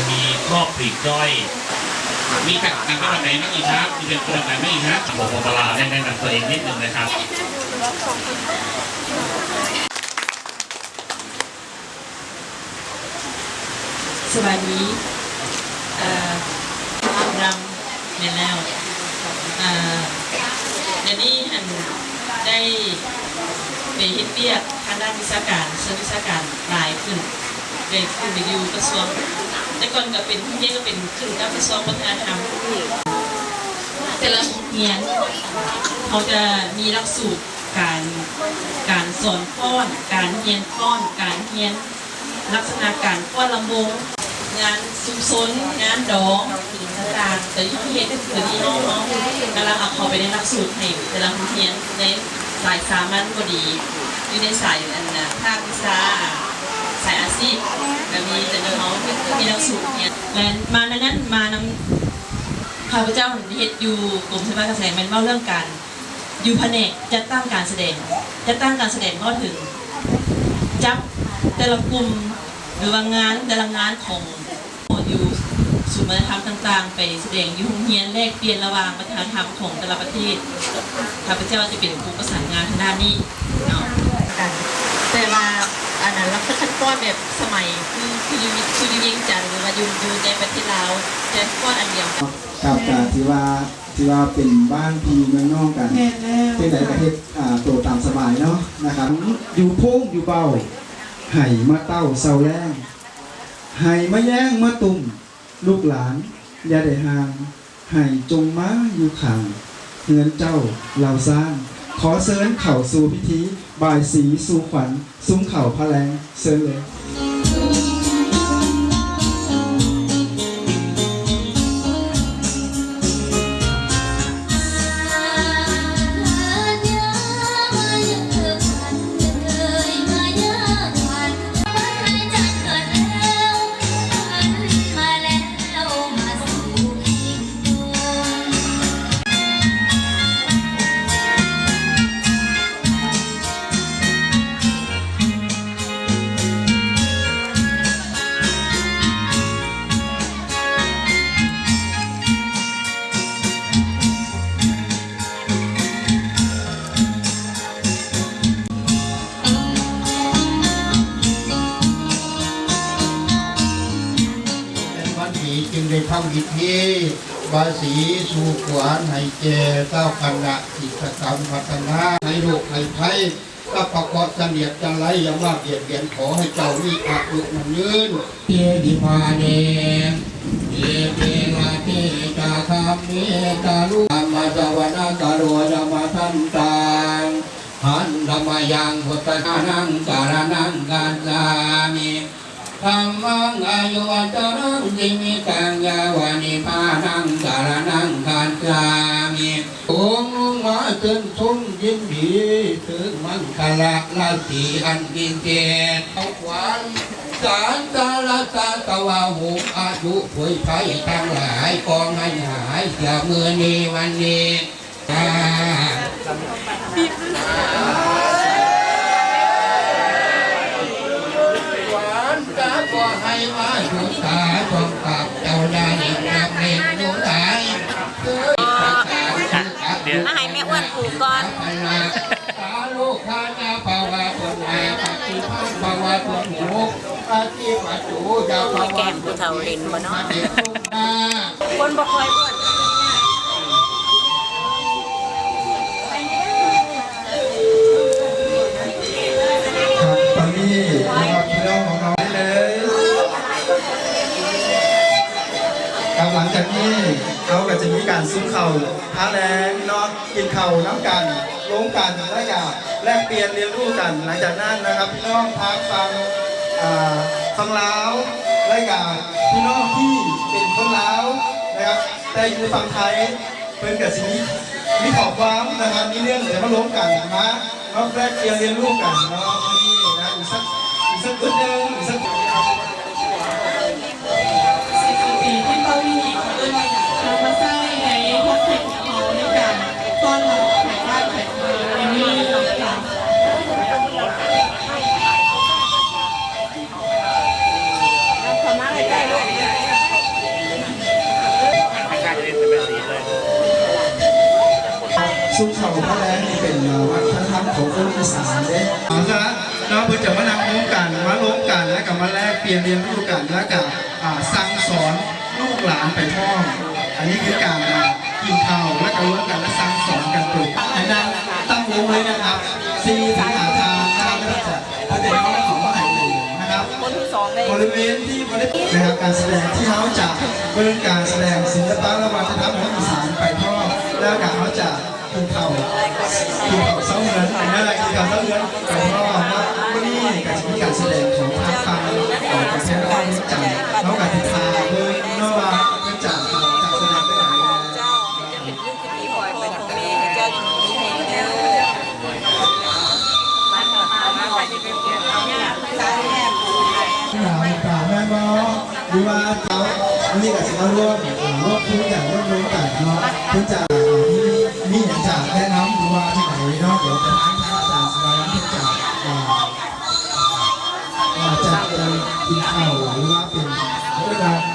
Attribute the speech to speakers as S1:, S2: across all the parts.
S1: จะมีข้อปลีกย่อยมีแตกต่งกันแบไหนบ้างอีกครับมีเป็นคนแบบไหนบ้างอีกครับผมปลาได้แนะนำตัวเองนิดนึงนะครับ
S2: สวัสดีเอ่อรำเมนแล้วเอ่อเดี๋ยวนี้อันได้ไปเฮ็ดเวียกทางด้านวิชาการเชิงวิชาการหลายขึ้นได้ขึ้นไปอยู่กระทรวง แต่ก่อนก็เป็นที่นี่ก็เป็นขึ้นกับกระทรวงวัฒนธรรมแต่ละโรงเรียนเขาจะมีหลักสูตรการการสอนฟ้อน การเรียนฟ้อน การเรียนลักษณะการฟ้อนลำวงงานซุมซนงานดองต่างๆแต่ที่เขาเห็นคือที่น้องๆกำลังเอาเขาไปในหลักสูตรให้แต่ละโรงเรียนในสายสามัญก็ดีอยู่ในสายอันนะภาควิชาายอาชีพแบบนี้แต่น้องๆที่มีหลักสูตรเนี่ยและมาในนั้นมานำข้าพเจ้าเฮ็ดอยู่กรมศิลปะการแสดงมันเล่าเรื่องการอยู่แผนกจัดตั้งการแสดงจัดตั้งการแสดงก็ถึงจับแต่ละกลุ่มหรือว่างานแต่ละงานของอยู่ศูนย์วัฒนธรรมต่าง ๆ ไปแสดงอยู่งเรียนแลกเปลี่ยนระหว่างวัฒนธรรมของแต่ละประเทศข้าพเจ้าจะเป็นผู้ประสานงานทางด้านนี้เนาะ
S3: แต่ว่าอันนั้นรับขั้นก้อนแบบสมัยคือคือยูคือยูยิงจันหรือว่ายูยูในประเทศลาวจะก้อนอันเดียว
S4: กับการที่ว่าที่ว่าเป็นบ้านพีเมืองนอกกัน
S2: แม่แล้ว
S4: ที่ไหนประเทศอ่าโตตามสบายเนาะนะครับอยู่พุ่งอยู่เบาไห่มาเต้าเศร้าแรงไห่มาแย่งมาตุ่มลูกหลานอย่าได้ห่างไห่จงม้าอยู่ขังเงินเจ้าเราสร้าง ขอเชิญเข่าสู่พิธี บ่ายสีสู่ขวัญ ซุ้มเข่าพะแลงเชิญเลย
S5: จึงได้ทำพิธีบาสีสู่ขวานให้แก่เจ้าคณะกิจกรรมพัฒนาให้โลกให้ไทยก็ประกอบเสนียดจังไรอย่ามาเบียดเบียนขอให้เจ้ามีอายุมันยืนเยดิพาเนเยเปวะเตจาคามิตาลุมาจวนาตาโรยมาทันตังหันธรรมยังพุทธานังการนังกัจจามิ ธรรมังอายุวัจรังจิมิตังยาวานิพานังสารนังคัจจามิองค์ลงมาจนทนยินดีถึงมังคละลาสีอันดินเจตเอาขวานสารตาลตาตะวาหุอายุผุยไฟทั้งหลายกองให้หายเสียมือนีวันนี้อ่า หวานตาก็ ให้ว่าอยู่ตาจงกับเจ้าได้นักเล่นอยู่ไหนเกิดสักการเดี๋ยว
S3: มาให้แม่อ้วนปลูกก่อน
S5: ตาลูกข้านาภาวะคนแม่ปฏิภาณภาวะคนหูปฏิปัจจุยาภาวะ
S3: แก้มผู้เฒ่าเล่นบ่เนาะ
S5: เด็กลูกนา
S3: คนบ่คอยอ้วน
S4: ครับ หลังจากนี้เขาก็จะมีการซุ้มเข่าพาแรงนอนกินเข่าน้ำกันลงกันและอยากแลกเปลี่ยนเรียนรู้กันหลังจากนั้นนะครับพี่น้องพักฟังอ่าฟังลาวและอยากพี่น้องที่เป็นคนลาวนะครับแต่อยู่ฝั่งไทยเพิ่นกับสิมีมีขอบความนะครับมีเรื่องเดี๋ยวมาล้มกันนะเราแลกเปลี่ยนเรียนรู้กันเนาะนี่นะอีกสักอีกสักนิดนึงอีกสัก
S2: ลี่
S4: ยนเรียนรู้กันแล้วก็อ่าสั่งสอนลูกหลานไปพ่ออันนี้คือการอ่ากินข้าวและก็ร่วมกันและสั่งสอนกันตัวให้นั่งตั้งวงเลยนะครับซีถึงหาทางนะครับแล้วจะพระเจ้าของพระไถ่เลยนะครับ
S2: คนที่สองเลย
S4: บริเวณที่บริเวณนะครับการแสดงที่เขาจะเป็นการแสดงศิลปะและวัฒนธรรมของอีสานไปพ่อแล้วก็เขาจะกินข้าวกินข้าวเสาเงินนั่นแหละกินข้าวเสาเงินไปพ่อนะวันนี้ก็จะมีการแสดงของทางฟังของปร ทศเราจัดเขากับทิศทางเพื่อนเมื่อวานเพื่อจัดจัดแสดงไปไหน
S2: เจ้าจะเป็นลูกที่ดีคอยไปทางเมย์เจ้าอยู่ที่เฮงเด้อ
S4: หนาวกล่าแม่บอหรือว่าเขาอันนี้ก็จะมาร่วมร่วมคุยกันร่วมรู้กันเนาะพื่อจะมีมีอย่างจะแนะนำหรือว่าที่ไหนเนาะเดี๋ยวจะทางทางอาจารสบายที่จะอ่าอ่จะเป็นกินข้าว หรือว่าเป็นเวลาชิ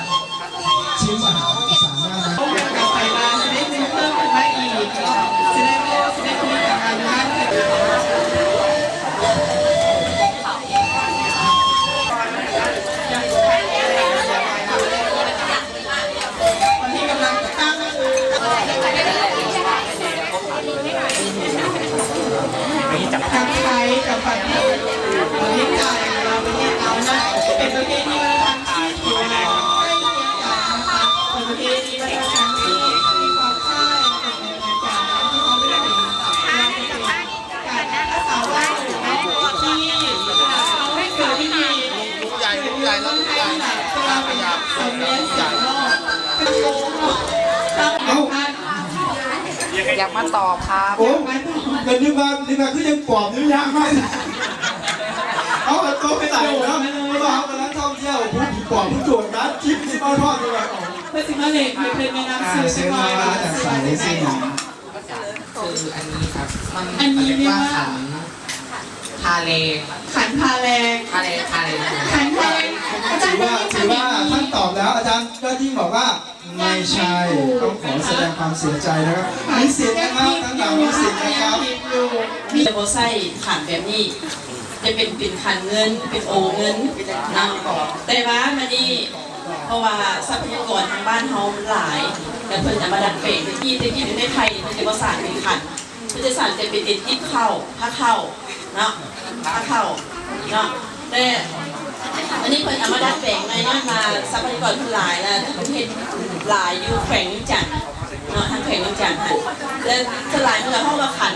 S2: อยากมาตอบครับ
S4: โอ้เป็นนี่มานี่มาคือยังปอบนี่ยากมากเอาแต่ตัวไปไหนเนาะเพราะว่าเขากำลังท่องเที่ยวผู้ผีปอบผู้โจรนะคลิปที่มาทอดเลย
S6: เพื่อสิมาเลกเพื่อเป็นแม่น้ำ
S4: อ่า
S6: ซื้อ
S4: เสียง
S6: ไว้
S4: มาจากสายเสียง
S7: คืออันนี้ครับมัน
S6: อันนี้
S7: เรียก
S6: เรียก
S7: ว่า
S6: ว่า
S7: ขันทาเล
S6: ขันพาแรง
S7: ทาเลทาเลคือ
S6: ขันพาแรงอาจา
S4: ถื
S6: ร
S4: อ
S6: ย์
S4: ว่าถือว่าท่านตอบแล้วอาจารย์ก็ยิ่งบอกว่า ไม่ใช่ต้องขอแสดงความเสียใจนะครับมีเสียงนะครับทั้งหลังมีเสียงนะครับ
S6: มี
S2: จะโบไส้ขันแบบนี้จะเป็นเป็นขันเงิน เป็นโอเงินนะแต่ว่ามันนี่เพราะว่าทรัพยากรทางบ้านเฮาหลาย แต่เพิ่นจะมาดัดแปลงที่ที่ที่อยู่ในไทยเพิ่นจะว่าสารเป็นขันเพิ่นจะสารจะเป็นติดทิพเข้าผ้าเข้าเนาะผ้าเข้าเนาะแต่ อันนี้เพิ่นอามาดัดแปลงในย้อนมาทรัพยากรเพิ่นหลายแล้วประเทศหลายอยู่แขวงนิจันทน์เนาะทางแขวงนิจันทน์ค่ะแล้วสลายเมื่อเฮามาขัน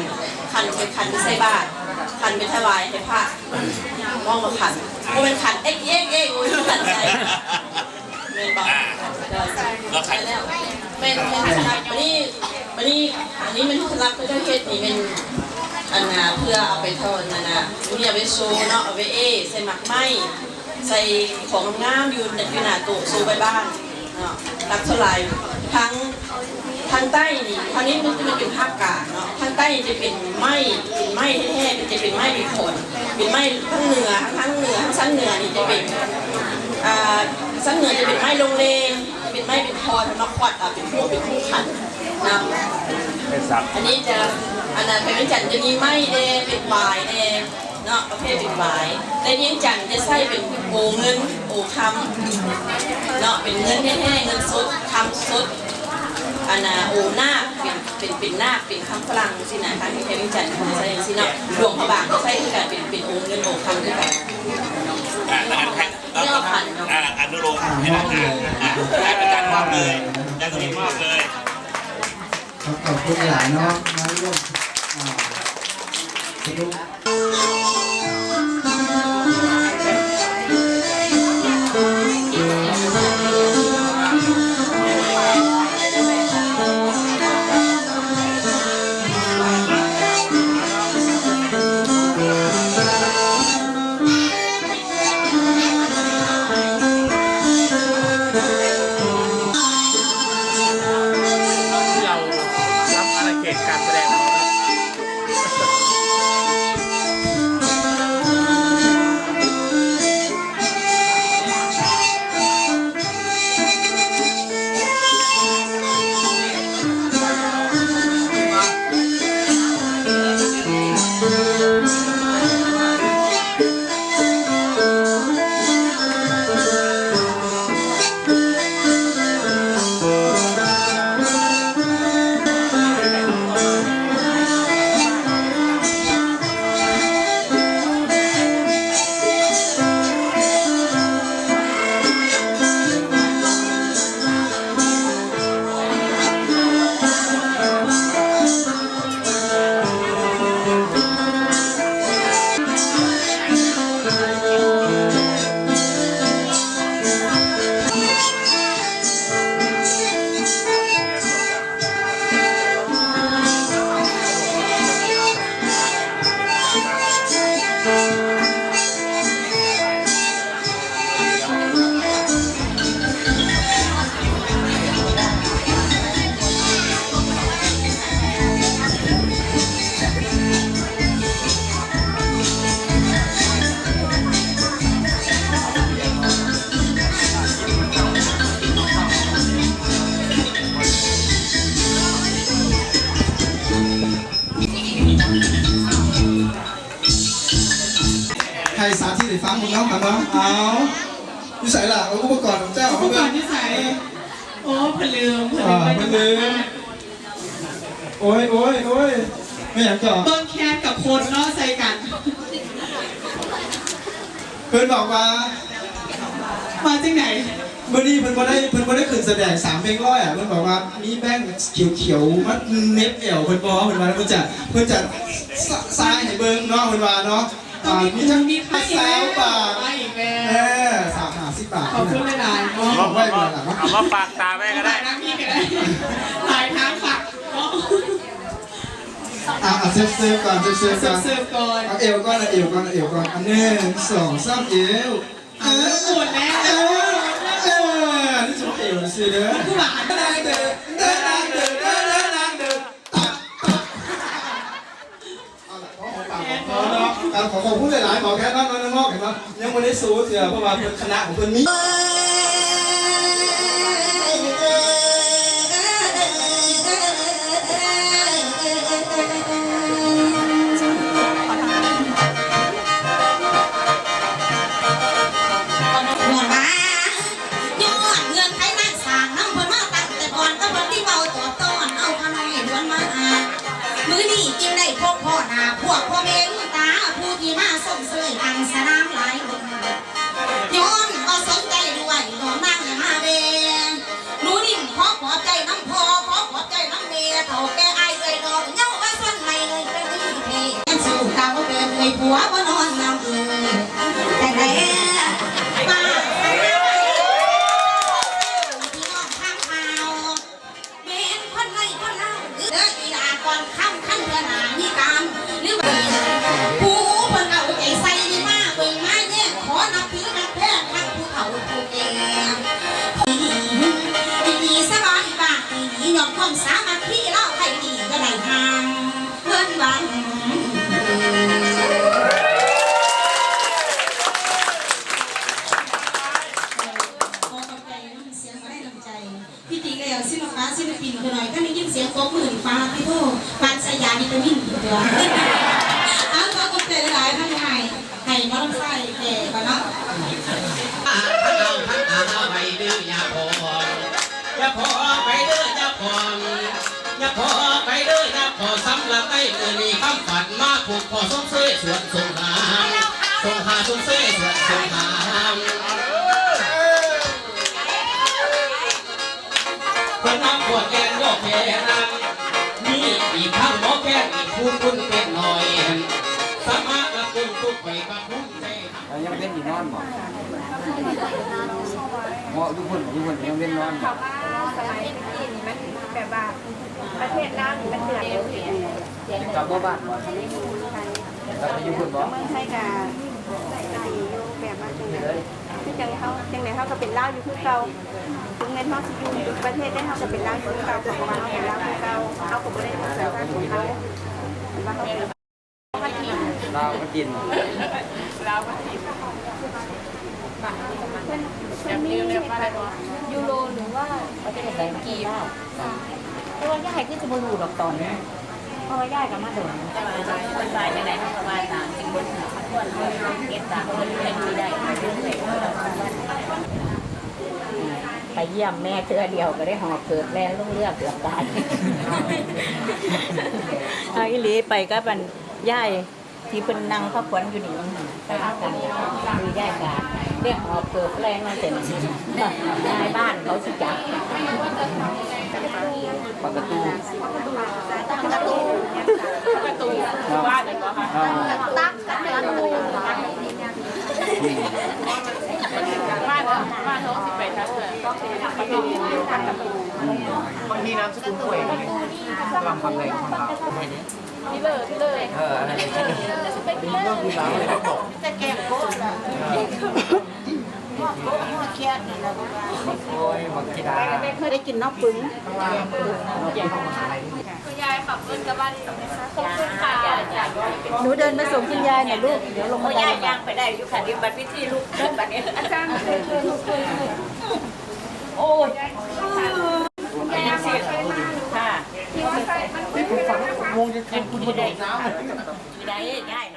S2: ขันเป็นขันไม่ใส่บาทขันเป็นถวายให้พระมองมาขันบ่เป็นขันเอ็กเอ็กเอ็กโอ้ยขันใจเมนบอกเราขายแล้วเป็นเป็นสลับอันนี้อันนี้อันนี้มันสลับเพื่อเฮ็ดนี่เป็นอันน่ะเพื่อเอาไปทอดนั่นะนี่เอาไปโชว์เนาะเอาไปเอใส่หมักไหม ใส่ของงามอยู่ในอยู่หนาตู้โชว์ไปบ้านเนาะรับเท่าไรทั้งทางใต้นี่ทางนี้มันมันเป็นภาคกลางเนาะทางใต้จะเป็นไม้เป็นไม้แท้ๆจะเป็นไม้เป็นขนเป็นไม้ทั้งเหนือทั้งเหนือทั้งชั้นเหนือนี่จะเป็นอ่าสั้นเหนือจะเป็นไม้ลงเลงเป็นไม้เป็นคอนมาควัดอะเป็นคู่เป็นคู่ขันนะอันนี้จะอันนั้นเป็นจันทร์จะมีไม้แดงเป็นวายแดง เนาะประเภทเป็นวายแต่เลี้ยงจันทร์จะใส่เป็นโอเงินโอคำเนาะเป็นเงินแท้ๆเงินสดคำสดอันน่ะโอหน้าเป็นเป็นเป็นหน้าเป็นคำฝรั่งสินะทางที่เลี้ยงจันทร์เขาจะใส่สิเนาะหลวงพระบางก็ใส่คือกันเป็นเป็นโอเงินโอคำคือกัน
S1: อ่าแล้วกันครับเราก็อ่าอนุโลมให้นะอ่าอ่าให้อาจารย์มอบเลยอาจารย์สมิทมอบเลย
S4: ขอบคุณหลายเนาะมาร่วม อ่ ฟังมึงน้องกันเนาะเอานิสัยหล่ะเอาอุปกรณ์ของเจ้า
S2: ผู้ก่อนที่ใส่โอ้พลืม
S4: อ่ามันลืมโอ้ยโอ้ยโอ้ยไม่อยากก่อน
S2: ต้นแคนกับโคนเนาะใส่กัน
S4: เพื่อนบอกว่า
S2: มาจากไหน
S4: เมื่อนี้เพิ่นบ่ได้เพิ่นบ่ได้ขึ้นแสดงสามเพลงร้อยอะเพิ่นบอกว่ามีแบงค์เขียวๆมัดเน็บเอวเพิ่นบอกเพิ่นว่าเพิ่นจะเพิ่นจะสซ้าให้เบิ่งเนาะเพิ่นว่าเนาะ อ่ามีทั้ง
S2: มี
S4: มีสาวบาท
S2: มาอีกแล้
S4: เอ
S2: ว
S4: อสามห้าสิบบาท
S2: ขอบคุณหลายๆเนาะ
S4: บอกไว้เบิ่งล่ะ
S1: เอามาฝากตาแม่ก็ได้
S2: หลายน้ำพี่ก็ได้หลายทางฝักเนาะ
S4: อะอะเซฟเซฟก่อนเซฟเซฟก่อน
S2: เสิร์ฟก่อน
S4: เอาเอวก่อนเอาเอวก่อนเอาเอวก่อนอันหนึ่งสองสามเอวเอ
S2: อะ
S4: อ
S2: แล้วหมดแล้ว
S4: เออเออนี่จะเอวสิเด้อ
S2: ผู้หวาน
S4: เดินเดิน เนาขอขอบคุณหลายๆหมอแค่น้อนน้องนอกเห็นไหมยังไม่ได้สู้เสียเพราะว่าเพิ่นคณะของเพิ่น
S8: อังสนามหลายคนย้อนก็สนใจด้วยดอกนางอย่มาเวหนูนิ่มขอขอบใจน้ำพอขอขอบใจน้ำเมียเถ่าแกไอเอ้ยดอกเย้าว่าส่วนไม่เลยเป็นที่เพยังสู่เก่าเป็นเลยผัวบ่นอน พี่ติ๊กเลยศิลปะศิลปินคนหน่อยก็ได้ยินเสียงตบมือฟ้าพี่โตปานสยามวิตามินอยู่ตัวเอาขอกำลังใจหลายๆท่านให้ให้มอลำไส้แก่ก่อนเนาะ
S7: ท่านเอาท่านเอาไปดื้อย่าพออย่าพอไปเด้อย่าพออย่าพอไปเด้อย่าพอสำหรับไอ้เมื่อนี้คำฝันมาผูกคอสงเสยสวนสงหามสงหาสงเสยสวนสงหา มคนน้ำปวดแกนโยกแกนำมีอีกข้างหมอแกนอีกคุณคุณเป็นหน่อยสามารถกระตุ้นทุกไปกระพุ่มใจ
S9: ยังเล่นอยู่นอนบ่เหมาะทุกคนทุกคนยังเล่นนอนบ่
S10: สมัยที่นี่มันแบบว่าประเทศลาวนี่มันเดือดเร็วเสีย
S9: กลับมาบ้านบ่กลับไปอยู่คนบ่
S10: เมืองไทยกับสีอยู่แบบว่า จังไดคือจังเขาจังไดเขาก็เป็นล่าอยู่คือเก่าถึงแม้เขาสิอยู่ทุกประเทศได้เขาก็เป็นล่าอยู่คือเก่าเพราะว่าเขาเป็นล่าคือเก่าเขาก็บ่ได้รู้สึกว่าของเขาว่าเขาเป็น
S9: ลาวมากิน
S10: มันมียูโรหรือว่ากีบ
S3: ตัวย่ายคือจะมาดูดอกตอนนี้ พราะว่าย่ายกับมาโดนคนบายจะไหนเขาสบาตามจริงบนหัวคนเก็บตามคนเป็นที่ได้ไปเยี่ยมแม่เทือเดียวก็ได้หอบเกิดแรงลุงเลือกเกือบตายเอาอีหลีไปก็เป็นย่ายที่เป็นนางพักผ่อนอยู่นี่ไปพักกันคือย่ายกา เรียกหอบเกิดแรงมาเสร็จยายบ้านเขาสิจับ
S9: ปากกระตู
S10: ประตูบ้านเลยก็ค่ะตักกันประตูบ้านบ้านเขาสิไปทางเออต้องเป็นประตูทางประตู
S9: บางทีน้ำสกุลป่วยกำลังความแรงของเรา
S10: ที่เลยที่เลย
S9: เอออะไรที่
S10: ไปที่เลย
S9: เราเลยต้องบอก
S10: จะแกงโก้ละ หัวโก้หัวเคียนนี่แล้วก็
S9: โอ้ยบักกีดา
S10: เคยได้กินนอกปึ้งคุณยายขับรถกลับบ้านนะคะขอบคุณค่ะ
S3: หนูเดินมาส่งคุณยายหน่อยลูก เดี๋ยวลงมา
S10: ย่ายย่างไปได้อยู่ค่ะดิบัตรพิธีลูกเดินบัตรนี้อาจารย์เคยเคยเคย
S3: โอ้ย
S10: ย่างเสีย
S3: ค่ะ
S10: ที่ว่าใส่มันเป็น
S9: งงจะกินคุณมาโดดน้ำ
S3: ได้ง่ายนะ